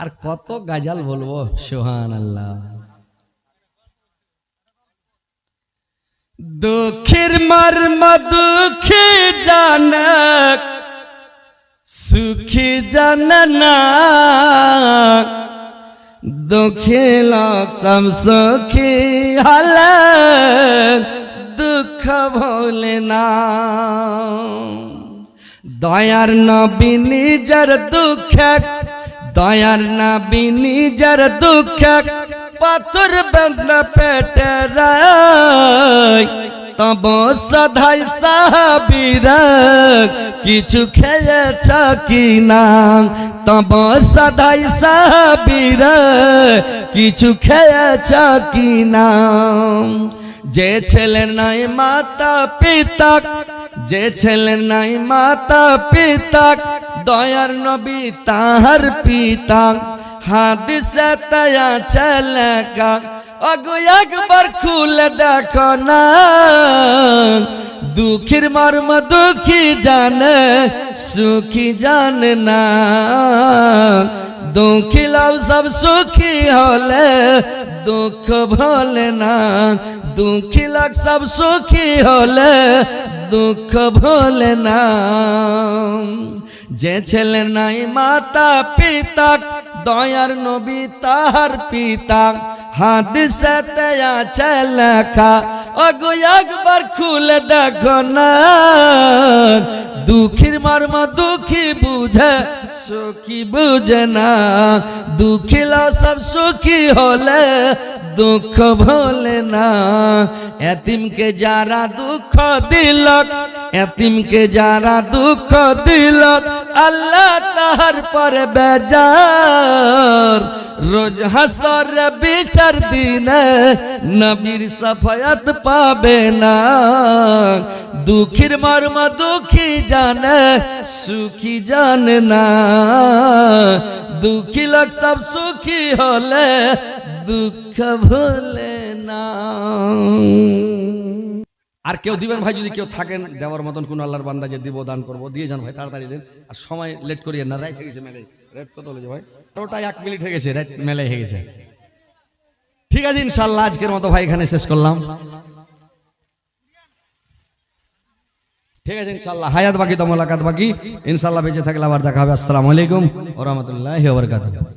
আর কত গাজাল বলব? সোহান আল্লাহ দুঃখের মর্ম দুঃখী জানক, সুখী জান না দুঃখে লোক সুখী হল দুঃখ ভোলে না। দয়ার নবী নিজের দুঃখ দয়ার নবী নিজের দুঃখ পাথর বন্ধ পেটে রায়। তব সধাই সাহাবির কিছু খেয়েছ কি না? তব সধাই সাহাবির কিছু খেয়েছ কি না? যে ছেলে নাই মাতা পিতা যে ছেলে নাই মাতা পিতা দয়ার নবী তাহার পিতা। হাদিসে তয়া ছেলে কা আগু একবার খুলে দেখো না। দুঃখীর মর্ম দুঃখী জানে, সুখী জানে না। দুঃখী লাভ সব সুখী হলে দুঃখ ভোলে না। দুঃখী লাগ সব সুখী হলে দুঃখ ভোলে না যে ছেলে নাই মাতা পিতা, দয়ার নবী তাহার পিতা। হাদিসে আছে লেখা অগো একবার খুলে দেখো না। দুঃখীর মর্ম দুঃখী বুঝে, সুখী বুঝে না। দুঃখী সব সুখী হলে দুঃখ ভোলে না। এতিমকে যারা দুঃখ দিলক এতিমকে যারা দুঃখ দিলক আল্লাহ তাহার পরে বেজার। রোজ হাসর বিচার দিনে নবীর সফায়ত পাবে না। দুঃখীর মর্ম দুঃখী জানে, সুখী জানে না। দুঃখী লোক সব সুখী হলে দুঃখ ভুলে না। আর কেউ দিবেন ভাই, যদি কেউ থাকেন, দেওয়ার মতন কোন আল্লাহর বান্দা যে দিব, দান করব, দিয়ে যান ভাই, তাড়াতাড়ি দেন। আর সময় লেট করিয়ে না রাইট হয়ে গেছে মেলে রাত কত হয়েছে ভাই? ওটা এক মিনিট হয়ে গেছে, রাত মেলে হয়ে গেছে। ঠিক আছে ইনশাল্লাহ আজকের মতো ভাই এখানে শেষ করলাম। ঠিক আছে ইনশাল্লাহ হায়াত বাকি তো মোলাকাত বাকি। ইনশাল্লাহ বেঁচে থাকলে আবার দেখা হবে। আসসালামু আলাইকুম ওরহমতুল্লাহ বরকাতুহ।